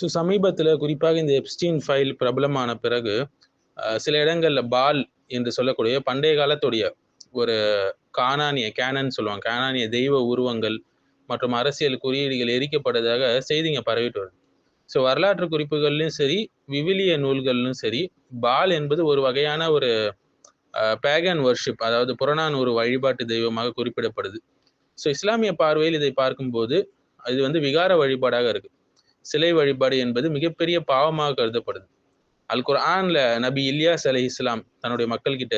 So சமீபத்தில் குறிப்பாக இந்த எப்ஸ்டீன் ஃபைல் பிரபலமான பிறகு சில இடங்களில் பால் என்று சொல்லக்கூடிய பண்டைய காலத்துடைய ஒரு காணானிய கேனன் சொல்லுவாங்க. காணானிய தெய்வ உருவங்கள் மற்றும் அரசியல் குறியீடுகள் எரிக்கப்பட்டதாக செய்திங்க பரவிட்டு வருது. ஸோ வரலாற்று குறிப்புகள்லையும் சரி விவிலிய நூல்கள்லையும் சரி பால் என்பது ஒரு வகையான ஒரு பேகன் வர்ஷிப் அதாவது புறநானூறு வழிபாட்டு தெய்வமாக குறிப்பிடப்படுது. ஸோ இஸ்லாமிய பார்வையில் இதை பார்க்கும்போது இது வந்து விகார வழிபாடாக இருக்குது சிலை வழிபாடு என்பது மிகப்பெரிய பாவமாக கருதப்படுது. அல் குர்ஆன்ல நபி இல்யாஸ் அலி இஸ்லாம் தன்னுடைய மக்கள் கிட்ட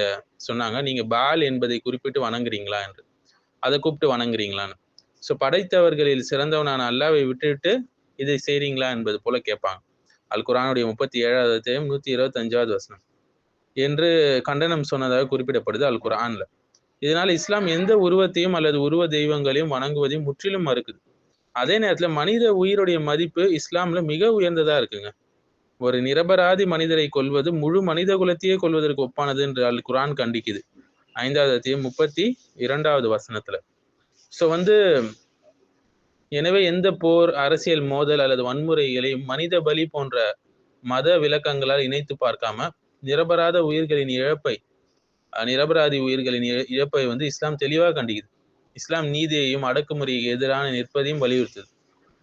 சொன்னாங்க நீங்க பால் என்பதை குறிப்பிட்டு வணங்குறீங்களா? என்று. அதை கூப்பிட்டு வணங்குறீங்களான்னு. ஸோ படைத்தவர்களில் சிறந்தவனான அல்லாவை விட்டுவிட்டு இதை செய்றீங்களா என்பது போல கேட்பாங்க. அல் குரானுடைய முப்பத்தி ஏழாவது அத்தியாயம் நூத்தி இருபத்தி அஞ்சாவது வசனம். என்று கண்டனம் சொன்னதாக குறிப்பிடப்படுது அல் குரான்ல இதனால இஸ்லாம் எந்த உருவத்தையும் அல்லது உருவ தெய்வங்களையும் வணங்குவதையும் முற்றிலும் மறுக்குது. அதே நேரத்துல மனித உயிருடைய மதிப்பு இஸ்லாம்ல மிக உயர்ந்ததா இருக்குங்க. ஒரு நிரபராதி மனிதரை கொல்வது முழு மனித குலத்தையே கொள்வதற்கு ஒப்பானது என்று அல் குரான் கண்டிக்குது. ஐந்தாவது அத்தியம் முப்பத்தி இரண்டாவது வசனத்துல. ஸோ வந்து எனவே எந்த போர் அரசியல் மோதல் அல்லது வன்முறைகளை மனித பலி போன்ற மத விளக்கங்களால் இணைத்து பார்க்காம நிரபராத உயிர்களின் இழப்பை நிரபராதி உயிர்களின் இழப்பை வந்து இஸ்லாம் தெளிவாக கண்டிக்குது. இஸ்லாம் நீதியையும் அடக்குமுறைக்கு எதிரான நிற்பதையும் வலியுறுத்தது.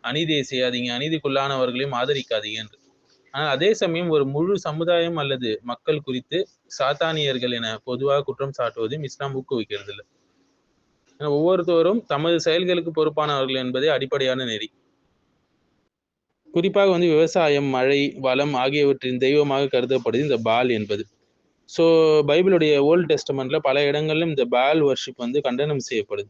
அநீதியை செய்யாதீங்க அநீதிக்குள்ளானவர்களையும் ஆதரிக்காதீங்க என்று. ஆனால் அதே சமயம் ஒரு முழு சமுதாயம் அல்லது மக்கள் குறித்து சாத்தானியர்கள் என பொதுவாக குற்றம் சாட்டுவதையும் இஸ்லாம் ஊக்குவிக்கிறது இல்லை ஒவ்வொருத்தவரும் தமது செயல்களுக்கு பொறுப்பானவர்கள் என்பதே அடிப்படையான நெறி. குறிப்பாக வந்து விவசாயம் மழை வளம் ஆகியவற்றின் தெய்வமாக கருதப்படுது இந்த பால் என்பது. ஸோ பைபிளுடைய ஓல்டு டெஸ்டமெண்ட்ல பல இடங்களிலும் இந்த பால் வர்ஷிப் வந்து கண்டனம் செய்யப்படுது.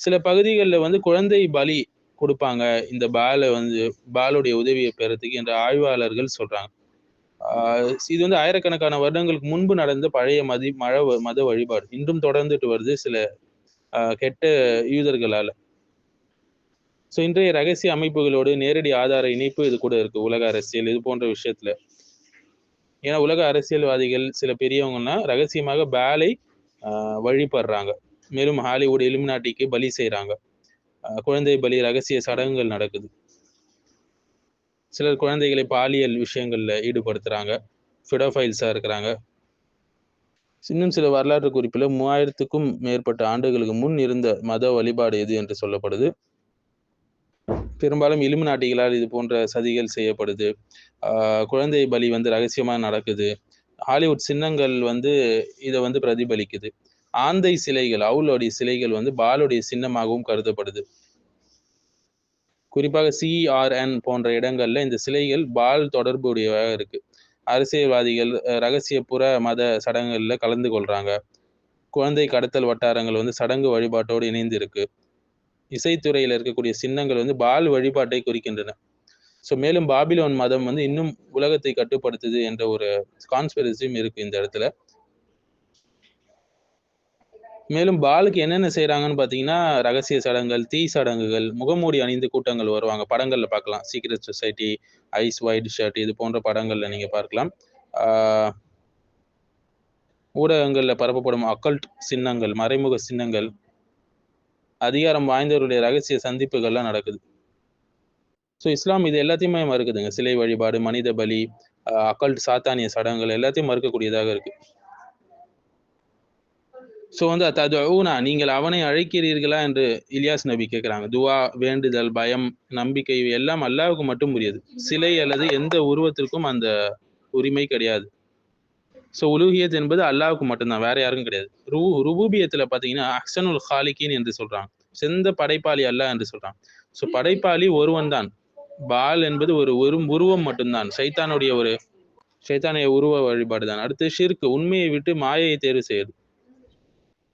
சில பகுதிகளில் வந்து குழந்தை பலி கொடுப்பாங்க. இந்த பாலை வந்து பாலுடைய உதவியை பெறத்துக்கு என்ற ஆய்வாளர்கள் சொல்கிறாங்க இது வந்து ஆயிரக்கணக்கான வருடங்களுக்கு முன்பு நடந்த பழைய மதி மழ மத வழிபாடு. இன்றும் தொடர்ந்துட்டு வருது சில கெட்ட யூதர்களால். ஸோ இன்றைய ரகசிய அமைப்புகளோடு நேரடி ஆதார இணைப்பு இது கூட இருக்குது உலக அரசியல் இது போன்ற விஷயத்தில். ஏன்னா உலக அரசியல்வாதிகள் சில பெரியவங்கன்னா ரகசியமாக பேலை வழிபடுறாங்க. மேலும் ஹாலிவுட் எலுமினாட்டிக்கு பலி செய்கிறாங்க குழந்தை பலி ரகசிய சடங்குகள் நடக்குது. சிலர் குழந்தைகளை பாலியல் விஷயங்கள்ல ஈடுபடுத்துறாங்க. ஃபிடோஃபைல்ஸாக இருக்கிறாங்க. இன்னும் சில வரலாற்று குறிப்பில் மூவாயிரத்துக்கும் மேற்பட்ட ஆண்டுகளுக்கு முன் இருந்த மத வழிபாடு எது என்று சொல்லப்படுது. பெரும்பாலும் இலும்பு நாட்டிகளால் இது போன்ற சதிகள் செய்யப்படுது. குழந்தை பலி வந்து ரகசியமாக நடக்குது. ஹாலிவுட் சின்னங்கள் வந்து இதை வந்து பிரதிபலிக்குது. ஆந்தை சிலைகள் அவுளுடைய சிலைகள் வந்து பாலுடைய சின்னமாகவும் கருதப்படுது. குறிப்பாக சிஆர்என் போன்ற இடங்கள்ல இந்த சிலைகள் பால் தொடர்புடையவாக இருக்கு. அரசியல்வாதிகள் ரகசிய புற மத சடங்குகளில் கலந்து கொள்றாங்க. குழந்தை கடத்தல் வட்டாரங்கள் வந்து சடங்கு வழிபாட்டோடு இணைந்து இருக்கு. இசைத்துறையில் இருக்கக்கூடிய சின்னங்கள் வந்து பால் வழிபாட்டை குறிக்கின்றன. ஸோ மேலும் பாபிலோன் மதம் வந்து இன்னும் உலகத்தை கட்டுப்படுத்துது என்ற ஒரு கான்ஸ்பிரசியும் இருக்கு இந்த இடத்துல. மேலும் பாலுக்கு என்னென்ன செய்யறாங்கன்னு பார்த்தீங்கன்னா ரகசிய சடங்குகள் தீ சடங்குகள் முகமூடி அணிந்து கூட்டங்கள் வருவாங்க. படங்கள்ல பார்க்கலாம் secret society eyes wide shut இது போன்ற படங்கள்ல நீங்க பார்க்கலாம். ஊடகங்கள்ல பரப்பப்படும் அக்கல்ட் சின்னங்கள் மறைமுக சின்னங்கள் அதிகாரம் வாய்ந்தவருடைய ரகசிய சந்திப்புகள்லாம் நடக்குது. ஸோ இஸ்லாம் இது எல்லாத்தையுமே மறுக்குதுங்க. சிலை வழிபாடு மனித பலி அக்கல்ட் சாத்தானிய சடங்குகள் எல்லாத்தையும் மறுக்கக்கூடியதாக இருக்கு. ஸோ வந்து அது ஊனா நீங்கள் அவனை அழைக்கிறீர்களா? என்று இலியாஸ் நபி கேட்குறாங்க துவா வேண்டுதல் பயம் நம்பிக்கை எல்லாம் அல்லாவுக்கு மட்டும் உரியது. சிலை அல்லது எந்த உருவத்திற்கும் அந்த உரிமை கிடையாது. ஸோ உலூகியத் என்பது அல்லாவுக்கு மட்டும்தான் வேற யாருக்கும் கிடையாது. ரூ ருபூபியத்தில் பார்த்தீங்கன்னா அக்சனுல் ஹாலிகின் என்று சொல்றாங்க. செந்த படைப்பாளி அல்ல என்று சொல்றாங்க ஸோ படைப்பாளி ஒருவன் தான் பால் என்பது ஒரு ஒரு உருவம் மட்டும்தான். சைத்தானுடைய ஒரு சைத்தானுடைய உருவ வழிபாடு தான் அடுத்து ஷிர்க் உண்மையை விட்டு மாயையை தேர்வு செய்யுது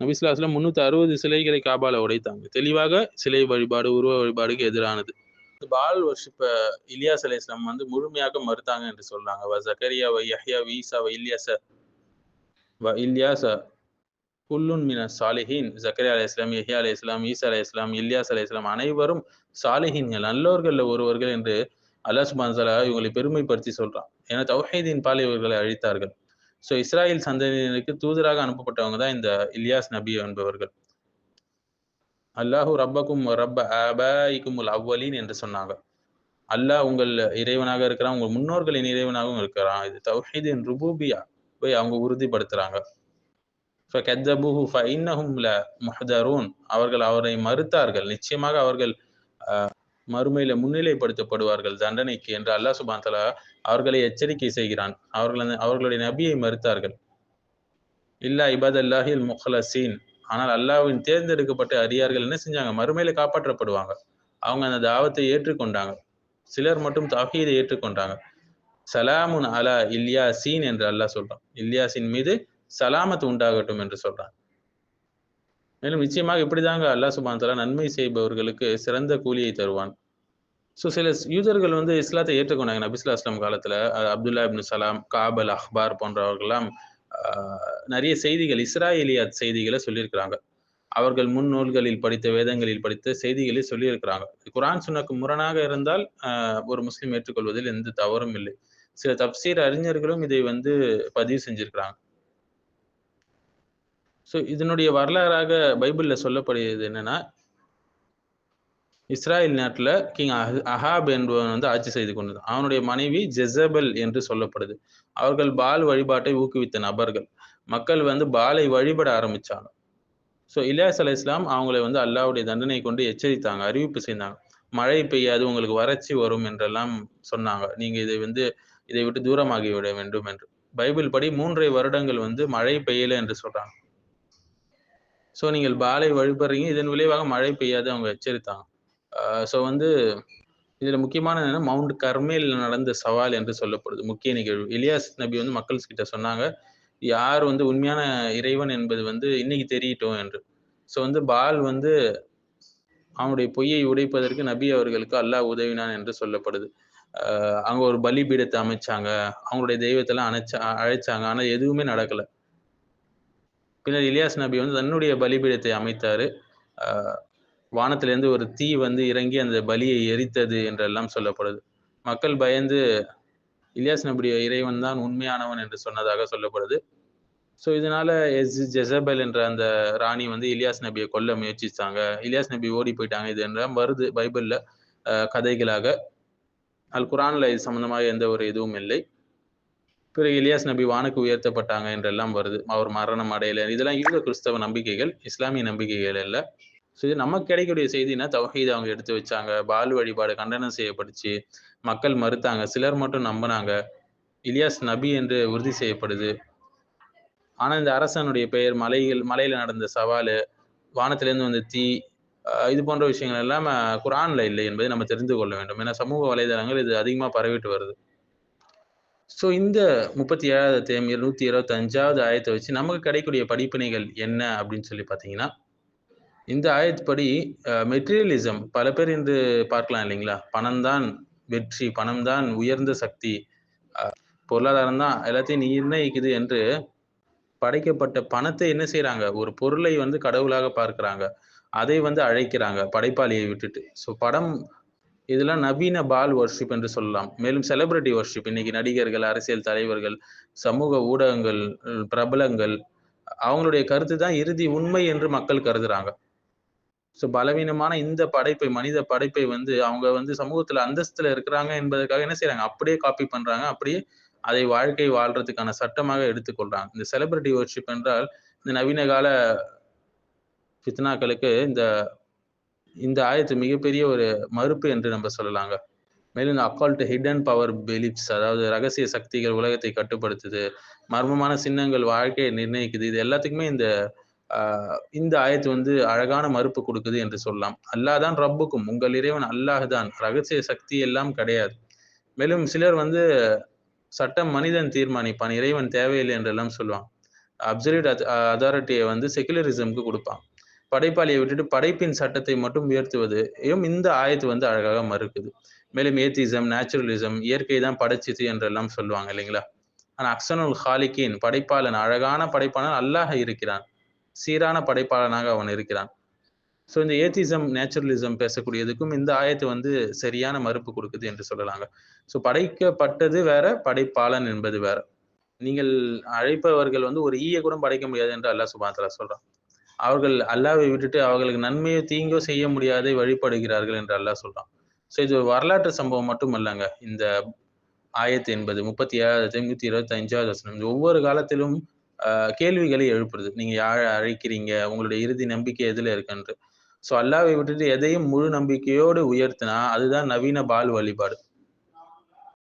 நபிஸ்லாஸ்லாம் முன்னூத்தி அறுபது சிலைகளை காபால உடைத்தாங்க. தெளிவாக சிலை வழிபாடு உருவ வழிபாடுக்கு எதிரானது. பால் வர்ஷிப்ப இலியாஸ் அலி இஸ்லாம் வந்து முழுமையாக மறுத்தாங்க என்று சொல்றாங்க. வ ஜக்கரியா வ யஹ்யா வ ஈசா வ இல்யாச வ இல்யாச குல்லுன் மின சாலிஹின். ஜக்கரியா அலி இஸ்லாம் யஹ்யா அலி இஸ்லாம் ஈசா அலி இஸ்லாம் இல்யாஸ் அலி இஸ்லாம் அனைவரும் சாலிஹின்கள் நல்லவர்களில் ஒருவர்கள் என்று அல்லா சுபான் இவங்களை பெருமைப்படுத்தி சொல்றான். ஏன்னா தௌஹீதின் பால் இவர்களை அழித்தார்கள். ஸோ இஸ்ராயல் சந்ததியினருக்கு தூதராக அனுப்பப்பட்டவங்க தான் இந்த இல்லியாஸ் நபி என்பவர்கள். அல்லாஹூ ரப்பக்கும் ரப்ப அபாய்க்கும் அவ்வலின் என்று சொன்னாங்க. அல்லாஹ் உங்கள் இறைவனாக இருக்கிறான் உங்கள் முன்னோர்களின் இறைவனாகவும் இருக்கிறான். இது தௌஹீதின் ருபூபியா போய் அவங்க உறுதிப்படுத்துறாங்க. ஃபகத்தபுஹு ஃபஇன்னஹும் ல முஹதரூன் அவர்கள் அவரை மறுத்தார்கள். நிச்சயமாக அவர்கள் மறுமையில முன்னிலைப்படுத்தப்படுவார்கள் தண்டனைக்கு என்று அல்லாஹ் சுபாந்தலா அவர்களை எச்சரிக்கை செய்கிறான். அவர்கள் அவர்களுடைய நபியை மறுத்தார்கள். இல்லா இபாதல்லாஹில் முஹலசீன் ஆனால் அல்லாஹ்வின் தேர்ந்தெடுக்கப்பட்ட அடியார்கள் என்ன செஞ்சாங்க? மறுமையில காப்பாற்றப்படுவாங்க. அவங்க அந்த தாவத்தை ஏற்றுக்கொண்டாங்க. சிலர் மட்டும் தாஹீதை ஏற்றுக்கொண்டாங்க. சலாமுன் அலா இல்யாசீன் என்று அல்லாஹ் சொல்றான். இல்யாசின் மீது சலாமத் உண்டாகட்டும் என்று சொல்றான். மேலும் நிச்சயமாக இப்படிதாங்க அல்லாஹ் சுபான் நன்மை செய்பவர்களுக்கு சிறந்த கூலியை தருவான். ஸோ சில யூதர்கள் வந்து இஸ்லாத்தை ஏற்றுக்கொண்டாங்க. நபிஸ்லா இஸ்லாம் காலத்தில் அஹ் அப்துல்லா இப்னு சலாம் காபல் அஹ்பார் போன்றவர்கள்லாம் நிறைய செய்திகள் இஸ்ராயலியாத் செய்திகளை சொல்லியிருக்கிறாங்க. அவர்கள் முன் நூல்களில் படித்த வேதங்களில் படித்த செய்திகளை சொல்லியிருக்கிறாங்க. குரான் சுனக்கு முரணாக இருந்தால் ஆஹ், ஒரு முஸ்லீம் ஏற்றுக்கொள்வதில் எந்த தவறும் இல்லை. சில தப்சீர் அறிஞர்களும் இதை வந்து பதிவு செஞ்சிருக்கிறாங்க. ஸோ இதனுடைய வரலாறாக பைபிள்ல சொல்லப்படுகிறது என்னன்னா இஸ்ராயல் நாட்டில் கிங் அஹாப் என்பவன் வந்து ஆட்சி செய்து கொண்டது. அவனுடைய மனைவி ஜெசபல் என்று சொல்லப்படுது. அவர்கள் பால் வழிபாட்டை ஊக்குவித்த நபர்கள். மக்கள் வந்து பாலை வழிபட ஆரம்பித்தாங்க ஸோ இலியாஸ் அலை இஸ்லாம் அவங்களை வந்து அல்லாவுடைய தண்டனை கொண்டு எச்சரித்தாங்க அறிவிப்பு செய்தாங்க. மழை பெய்யாது உங்களுக்கு வறட்சி வரும் என்றெல்லாம் சொன்னாங்க. நீங்க இதை வந்து இதை விட்டு தூரமாகி விட வேண்டும் என்று. பைபிள் படி மூன்றரை வருடங்கள் வந்து மழை பெய்யலை என்று சொல்றாங்க. ஸோ நீங்கள் பாலை வழிபடுறீங்க. இதன் விளைவாக மழை பெய்யாது அவங்க எச்சரித்தாங்க ஸோ வந்து இதில் முக்கியமான என்னன்னா மவுண்ட் கர்மேலில் நடந்த சவால் என்று சொல்லப்படுது. முக்கிய நிகழ்வு. இலியாஸ் நபி வந்து மக்கள் கிட்ட சொன்னாங்க யார் வந்து உண்மையான இறைவன் என்பது வந்து இன்னைக்கு தெரியட்டும் என்று. ஸோ வந்து பால் வந்து அவனுடைய பொய்யை உடைப்பதற்கு நபி அவர்களுக்கு அல்லாஹ் உதவினான் என்று சொல்லப்படுது. அங்கே ஒரு பலிபீடத்தை அமைச்சாங்க. அவங்களுடைய தெய்வத்தெல்லாம் அணைச்சா அழைச்சாங்க. ஆனால் எதுவுமே நடக்கலை. பின்னர் இலியாஸ் நபி வந்து தன்னுடைய பலிபீடத்தை அமைத்தார். ஆஹ் வானத்திலிருந்து ஒரு தீ வந்து இறங்கி அந்த பலியை எரித்தது என்றெல்லாம் சொல்லப்படுது. மக்கள் பயந்து இலியாஸ் நபியுடைய இறைவன் தான் உண்மையானவன் என்று சொன்னதாக சொல்லப்படுது. ஸோ இதனால எஸ் ஜெசபல் என்ற அந்த ராணி வந்து இலியாஸ் நபியை கொல்ல முயற்சிச்சாங்க. இலியாஸ் நபி ஓடி போயிட்டாங்க. இது என்ற வருது பைபிளில் கதைகளாக. அல் குரான்ல இது சம்மந்தமாக எந்த ஒரு இதுவும் இல்லை. பிறகு இலியாஸ் நபி வானுக்கு உயர்த்தப்பட்டாங்க என்றெல்லாம் வருது. அவர் மரணம் அடையல. இதெல்லாம் யூத கிறிஸ்தவ நம்பிக்கைகள் இஸ்லாமிய நம்பிக்கைகள் அல்ல. ஸோ இது நமக்கு கிடைக்கக்கூடிய செய்தினா தவஹீதை அவங்க எடுத்து வச்சாங்க. பால் வழிபாடு கண்டனம் செய்யப்பட்டுச்சு. மக்கள் மறுத்தாங்க. சிலர் மட்டும் நம்பினாங்க. இலியாஸ் நபி என்று உறுதி செய்யப்படுது. ஆனால் இந்த அரசனுடைய பெயர் மலைகள் மலையில் நடந்த சவால் வானத்திலேருந்து வந்த தீ இது போன்ற விஷயங்கள் எல்லாம் குரானில் இல்லை என்பதை நம்ம தெரிந்து கொள்ள வேண்டும். ஏன்னா சமூக வலைதளங்கள் இது அதிகமாக பரவிட்டு வருது. ஸோ இந்த முப்பத்தி ஏழாவது தேம் நூற்றி இருபத்தி அஞ்சாவது ஆயத்தை வச்சு நமக்கு கிடைக்கக்கூடிய படிப்பினைகள் என்ன அப்படின்னு சொல்லி பார்த்தீங்கன்னா இந்த ஆயத்துப்படி மெட்டீரியலிசம் பல பேர் இன்று பார்க்கலாம் இல்லைங்களா? பணம் தான் வெற்றி பணம் தான் உயர்ந்த சக்தி. பொருளாதாரம் தான் எல்லாத்தையும் நிர்ணயிக்குது என்று படைக்கப்பட்ட பணத்தை என்ன செய்கிறாங்க ஒரு பொருளை வந்து கடவுளாக பார்க்குறாங்க. அதை வந்து அழைக்கிறாங்க படைப்பாளியை விட்டுட்டு. ஸோ படம் இதெல்லாம் நவீன பால் வர்ஷிப் என்று சொல்லலாம். மேலும் செலிபிரிட்டி வர்ஷிப் இன்னைக்கு நடிகர்கள் அரசியல் தலைவர்கள் சமூக ஊடகங்கள் பிரபலங்கள் அவங்களுடைய கருத்து தான் இறுதி உண்மை என்று மக்கள் கருதுறாங்க. ஸோ பலவீனமான இந்த படைப்பை மனித படைப்பை வந்து அவங்க வந்து சமூகத்துல அந்தஸ்துல இருக்கிறாங்க என்பதற்காக என்ன செய்யறாங்க அப்படியே காப்பி பண்றாங்க. அப்படியே அதை வாழ்க்கை வாழ்றதுக்கான சட்டமாக எடுத்துக்கொள்றாங்க. இந்த செலிபிரிட்டி வர்ஷிப் என்றால் இந்த நவீன கால ஃபித்னாக்களுக்கு இந்த இந்த ஆயத்து மிகப்பெரிய ஒரு மறுப்பு என்று நம்ம சொல்லலாங்க. மேலும் இந்த அக்கால்ட் ஹிடன் பவர் பிலிப்ஸ் அதாவது ரகசிய சக்திகள் உலகத்தை கட்டுப்படுத்துது மர்மமான சின்னங்கள் வாழ்க்கையை நிர்ணயிக்குது இது எல்லாத்துக்குமே இந்த இந்த ஆயத்து வந்து அழகான மறுப்பு கொடுக்குது என்று சொல்லலாம். அல்லாஹ் தான் ரப்புக்கும் உங்கள் இறைவன் அல்லாஹ் தான் ரகசிய சக்தி எல்லாம் கிடையாது. மேலும் சிலர் வந்து சட்டம் மனிதன் தீர்மானிப்பான் இறைவன் தேவையில்லை என்றெல்லாம் சொல்லுவான். அப்சல்யூட் அதாரிட்டியை வந்து செகுலரிசம்க்கு கொடுப்பான். படைப்பாளியை விட்டுட்டு படைப்பின் சட்டத்தை மட்டும் உயர்த்துவதையும் இந்த ஆயத்து வந்து அழகாக மறுக்குது. மேலும் ஏத்திசம் நேச்சுரலிசம் இயற்கை தான் படைச்சிது என்றெல்லாம் சொல்லுவாங்க இல்லைங்களா? ஆனா அக்சனுல் ஹாலிக்கின் படைப்பாளன் அழகான படைப்பாளன் அல்லாஹ் இருக்கிறான். சீரான படைப்பாளனாக அவன் இருக்கிறான். ஸோ இந்த ஏத்திசம் நேச்சுரலிசம் பேசக்கூடியதுக்கும் இந்த ஆயத்து வந்து சரியான மறுப்பு கொடுக்குது என்று சொல்லலாங்க. ஸோ படைக்கப்பட்டது வேற படைப்பாளன் என்பது வேற. நீங்கள் அழைப்பவர்கள் வந்து ஒரு ஈய கூட படைக்க முடியாது என்று அல்லாஹ் சுபாத்தலா சொல்றான். அவர்கள் அல்லாவை விட்டுட்டு அவர்களுக்கு நன்மையோ தீங்கோ செய்ய முடியாதை வழிபடுகிறார்கள் என்று அல்லாஹ் சொல்றான். ஸோ இது ஒரு வரலாற்று சம்பவம் மட்டும் அல்லங்க இந்த ஆயிரத்தி எண்பது முப்பத்தி ஏழாவது நூத்தி இருபத்தி அஞ்சாவது வசனம் ஒவ்வொரு காலத்திலும் ஆஹ் கேள்விகளை எழுப்புறது. நீங்க யாரை அழைக்கிறீங்க? உங்களுடைய இறுதி நம்பிக்கை எதுல இருக்குன்று ஸோ அல்லாவை விட்டுட்டு எதையும் முழு நம்பிக்கையோடு உயர்த்தினா அதுதான் நவீன பால் வழிபாடு.